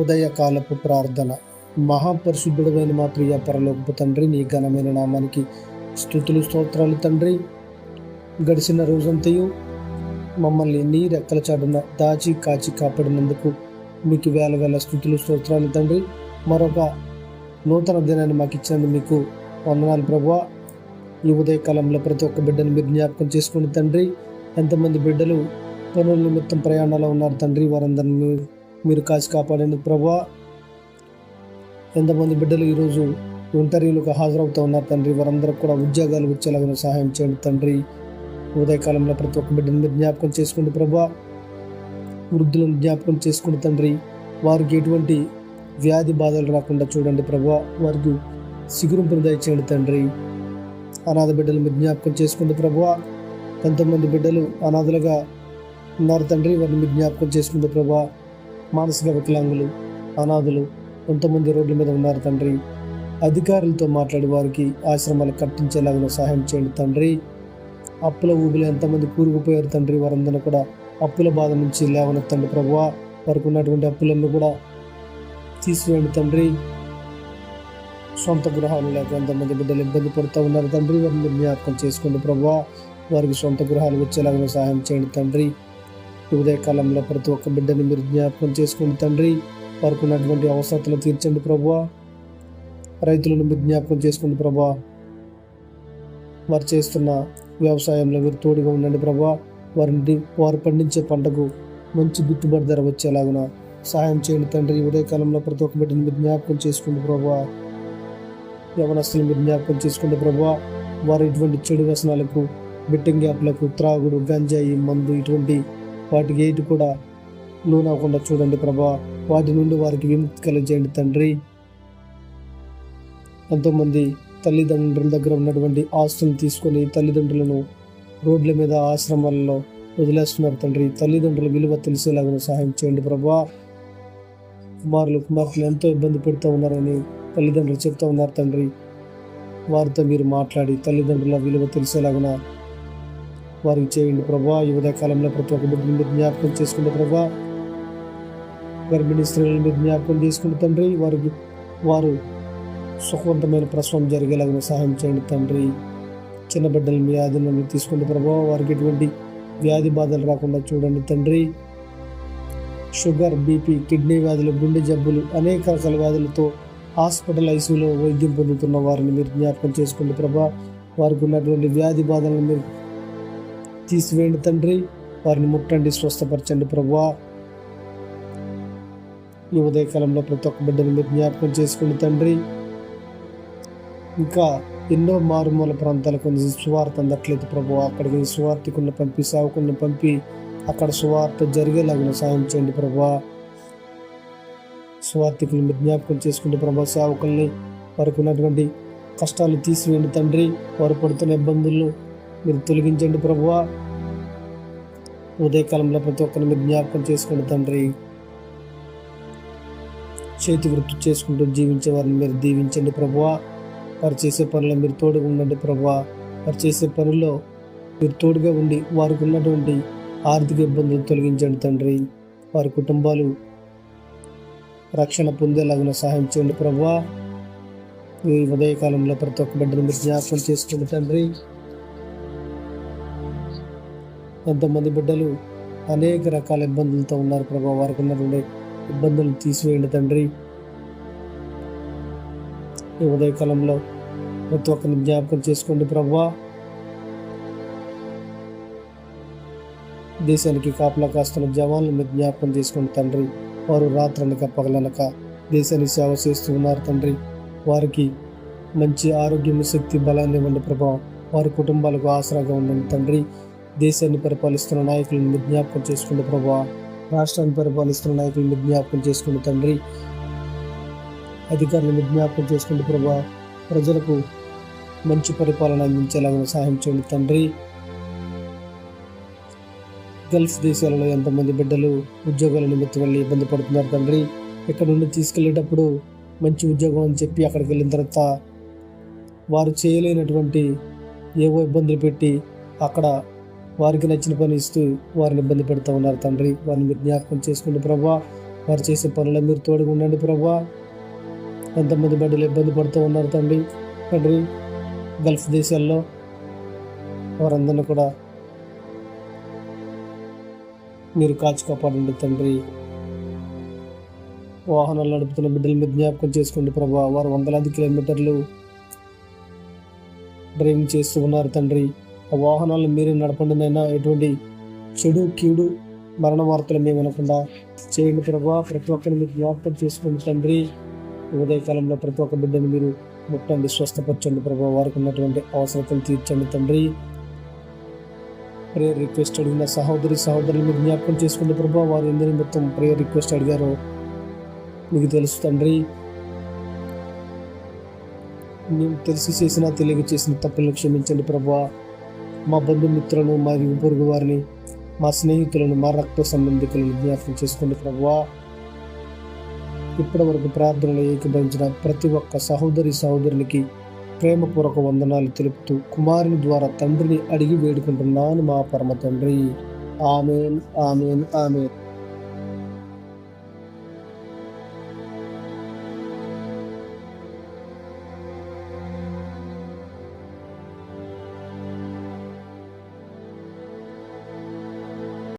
ఉదయకాలపు ప్రార్థన. మహాపరిశుద్ధుడమైన మా ప్రియ పరలోకపు తండ్రి నీ ఘనమైన నామానికి స్థుతులు స్తోత్రాలు తండ్రి. గడిచిన రోజంతయు మమ్మల్ని నీ రెక్కల చాటున దాచి కాచి కాపాడినందుకు మీకు వేల వేల స్థుతులు స్తోత్రాలు తండ్రి. మరొక నూతన దినాన్ని మాకు ఇచ్చినందుకు మీకు వందనాలు ప్రభా ఈ ఉదయకాలంలో ప్రతి ఒక్క బిడ్డను మీరు జ్ఞాపకం చేసుకోండి తండ్రి ఎంతమంది బిడ్డలు పనుల నిమిత్తం ప్రయాణాలు ఉన్నారు తండ్రి వారందరిని మీరు- కాచి కాపాడండి. ప్రభా ఎంతమంది బిడ్డలు ఈరోజు ఇంటర్వ్యూలకు హాజరవుతూ ఉన్నారు తండ్రి. వారందరూ కూడా ఉద్యోగాలు వచ్చేలాగా సహాయం చేయండి తండ్రి. ఉదయకాలంలో ప్రతి ఒక్క బిడ్డను మీరు జ్ఞాపకం చేసుకోండి ప్రభా. వృద్ధులను జ్ఞాపకం చేసుకోండి తండ్రి. వారికి ఎటువంటి వ్యాధి బాధలు రాకుండా చూడండి ప్రభా. వారికి సిగురింపును దయచేయండి తండ్రి. అనాథ బిడ్డలు మీరు జ్ఞాపకం చేసుకోండి ప్రభా. ఎంతోమంది బిడ్డలు అనాథలుగా ఉన్నారు తండ్రి. వారిని మీరు జ్ఞాపకం చేసుకుంటే ప్రభా. మానసిక వికలాంగులు అనాథులు కొంతమంది రోడ్ల మీద ఉన్నారు తండ్రి. అధికారులతో మాట్లాడి వారికి ఆశ్రమాలు కట్టించేలాగా సహాయం చేయండి తండ్రి. అప్పుల ఊబిలో ఎంతమంది కూరుకుపోయారు తండ్రి వారందరూ కూడా అప్పుల బాధ నుంచి లేవనెత్తండి ప్రభువా. వారికి ఉన్నటువంటి అప్పులన్నీ కూడా తీసివేయండి తండ్రి. సొంత గృహాలు లేక ఎంతమంది బిడ్డలు ఇబ్బంది పడుతూ ఉన్నారు తండ్రి వారిని జ్ఞాపకం చేసుకోండి ప్రభు వారికి సొంత గృహాలు వచ్చేలాగా సహాయం చేయండి తండ్రి. ఉదయకాలంలో ప్రతి ఒక్క బిడ్డని మీరు జ్ఞాపకం చేసుకోండి తండ్రి వారికి ఉన్నటువంటి అవసరతలు తీర్చండి ప్రభా రైతులను మీరు జ్ఞాపకం చేసుకోండి ప్రభా వారు చేస్తున్న వ్యవసాయంలో మీరు తోడుగా ఉండండి ప్రభా వారిని వారు పండించే పంటకు మంచి గిట్టుబాటు ధర వచ్చేలాగున సాయం చేయండి తండ్రి. ఉదయకాలంలో ప్రతి ఒక్క బిడ్డని మీరు జ్ఞాపకం చేసుకోండి ప్రభా యవనస్తులు మీరు జ్ఞాపకం చేసుకోండి ప్రభా వారు ఇటువంటి చెడు వ్యసనాలకు బెట్టింగ్ యాప్లకు త్రాగుడు గంజాయి మందు ఇటువంటి వాటి ఏటి కూడా నూనవకుండా చూడండి ప్రభా. వాటి నుండి వారికి విముక్తి కలిగజేయండి తండ్రి. ఎంతోమంది తల్లిదండ్రుల దగ్గర ఉన్నటువంటి ఆస్తులను తీసుకొని తల్లిదండ్రులను రోడ్ల మీద ఆశ్రమాలలో వదిలేస్తున్నారు తండ్రి. తల్లిదండ్రుల విలువ తెలిసేలాగా సహాయం చేయండి ప్రభా. కుమారులు కుమార్తెలు ఎంతో ఇబ్బంది పెడుతూ ఉన్నారని తల్లిదండ్రులు చెప్తూ ఉన్నారు తండ్రి. వారితో మీరు మాట్లాడి తల్లిదండ్రుల విలువ తెలిసేలాగున వారికి చేయండి ప్రభా. ఈ ఉదయకాలంలో ప్రతి ఒక్క బిడ్డను మీరు జ్ఞాపకం చేసుకుంటే ప్రభా. గర్భిణీ స్త్రీలను మీరు జ్ఞాపకం చేసుకుంటే తండ్రి వారికి వారు సుఖవంతమైన ప్రసవం జరిగేలాగా సహాయం చేయండి తండ్రి. చిన్న బిడ్డలు మీ ఆధీనంలో తీసుకుంటే ప్రభావ వారికి ఎటువంటి వ్యాధి బాధలు రాకుండా చూడండి తండ్రి. షుగర్ బీపీ కిడ్నీ వ్యాధులు గుండె జబ్బులు అనేక రకాల వ్యాధులతో హాస్పిటల్ ఐసీయూలో వైద్యం పొందుతున్న వారిని మీరు జ్ఞాపకం చేసుకోండి ప్రభా వారికి ఉన్నటువంటి వ్యాధి బాధలను మీరు తీసివేయండి తండ్రి. వారిని ముట్టండి స్వస్థపరచండి ప్రభువా. ఈ ఉదయకాలంలో ప్రతి ఒక్క బిడ్డను మీరు జ్ఞాపకం చేసుకోండి తండ్రి. ఇంకా ఎన్నో మారుమూల ప్రాంతాలకు సువార్త అందట్లేదు ప్రభు అక్కడికి సువార్తికుని పంపి సేవకులను పంపి అక్కడ సువార్త జరిగేలాగా సాయం చేయండి ప్రభా సువార్థికులు మీరు జ్ఞాపకం చేసుకుంటే ప్రభా సేవకుల్ని వారికి ఉన్నటువంటి కష్టాలు తీసివేయండి తండ్రి. వారు పడుతున్న ఇబ్బందులు మీరు తొలగించండి ప్రభువా. ఉదయకాలంలో ప్రతి ఒక్కరిని మీరు జ్ఞాపకం చేసుకోండి తండ్రి చేతి వృత్తి చేసుకుంటూ జీవించే వారిని మీరు దీవించండి ప్రభువా. వారు చేసే పనుల్లో మీరు తోడుగా ఉండండి ప్రభువ. వారు చేసే పనుల్లో మీరు తోడుగా ఉండి వారికి ఉన్నటువంటి ఆర్థిక ఇబ్బందులు తొలగించండి తండ్రి. వారి కుటుంబాలు రక్షణ పొందేలాగా సహాయం చేయండి ప్రభా ఈ ఉదయకాలంలో ప్రతి ఒక్క బిడ్డను మీరు జ్ఞాపకం చేసుకోండి తండ్రి కొంతమంది బిడ్డలు అనేక రకాల ఇబ్బందులతో ఉన్నారు ప్రభా. వారికి ఉన్నటువంటి ఇబ్బందులు తీసివేయండి తండ్రి. ఈ ఉదయకాలంలో ప్రతి ఒక్కరిని జ్ఞాపకం చేసుకోండి ప్రభా. దేశానికి కాపలా కాస్తున్న జవాన్లు మీరు జ్ఞాపకం చేసుకోండి తండ్రి. వారు రాత్రనక పగలనక దేశానికి సేవ చేస్తూ ఉన్నారు తండ్రి. వారికి మంచి ఆరోగ్యం శక్తి బలాన్ని ఇవ్వండి ప్రభా. వారి కుటుంబాలకు ఆసరాగా ఉండండి తండ్రి. దేశాన్ని పరిపాలిస్తున్న నాయకులను జ్ఞాపకం చేసుకుంటూ ప్రభా రాష్ట్రాన్ని పరిపాలిస్తున్న నాయకులను జ్ఞాపకం చేసుకుంటూ తండ్రి. అధికారులను జ్ఞాపకం చేసుకుంటూ ప్రభా ప్రజలకు మంచి పరిపాలన అందించేలాగా సహాయం చేయండి తండ్రి. గల్ఫ్ దేశాలలో ఎంతమంది బిడ్డలు ఉద్యోగాల నిమిత్తం వెళ్ళి ఇబ్బంది పడుతున్నారు తండ్రి? ఇక్కడ నుండి తీసుకెళ్ళేటప్పుడు మంచి ఉద్యోగం అని చెప్పి అక్కడికి వెళ్ళిన తర్వాత వారు చేయలేనటువంటి ఏవో ఇబ్బందులు పెట్టి అక్కడ వారికి నచ్చిన పని ఇస్తూ వారిని ఇబ్బంది పెడుతూ ఉన్నారు తండ్రి. వారిని మీరు జ్ఞాపకం చేసుకోండి ప్రభా. వారు చేసే పనులు మీరు తోడుగా ఉండండి ప్రభా. ఎంతమంది బిడ్డలు ఇబ్బంది పడుతూ ఉన్నారు తండ్రి. తండ్రి గల్ఫ్ దేశాల్లో వారందరినీ కూడా మీరు కాచి కాపాడండి తండ్రి. వాహనాలు నడుపుతున్న బిడ్డలు మీరు జ్ఞాపకం చేసుకోండి ప్రభా. వారు వందలాది కిలోమీటర్లు డ్రైవింగ్ చేస్తూ ఉన్నారు తండ్రి. వాహనాలను మీరే నడపండి నైనా ఎటువంటి చెడు కీడు మరణ వార్తలు మేము వినకుండా చేయండి ప్రభావ ప్రతి ఒక్కరిని మీరు జ్ఞాపకం చేసుకుని తండ్రి ఉదయకాలంలో ప్రతి ఒక్క బిడ్డను మీరు ముట్టండి స్వస్థపరచండి ప్రభావ వారికి ఉన్నటువంటి అవసరతలు తీర్చండి తండ్రి. ప్రేయర్ రిక్వెస్ట్ అడిగిన సహోదరి సహోదరులు మీరు జ్ఞాపకం చేసుకుంటే ప్రభావ వారు ఎందు మొత్తం ప్రేయర్ రిక్వెస్ట్ అడిగారో. మీకు తెలుసు తండ్రి మేము తెలిసి చేసిన తెలియక చేసిన తప్పులను క్షమించండి ప్రభా. మా బంధుమిత్రులను మరియు పొరుగు వారిని మా స్నేహితులను మా రక్త సంబంధికులను జ్ఞాపకం చేసుకోండి ప్రభువా ఇప్పటి వరకు ప్రార్థనలు ఏకీభవించిన ప్రతి ఒక్క సహోదరి సహోదరునికి ప్రేమపూర్వక వందనాలు తెలుపుతూ కుమారుని ద్వారా తండ్రిని అడిగి వేడుకుంటున్నాను మా పరమ తండ్రి. Amen amen amen.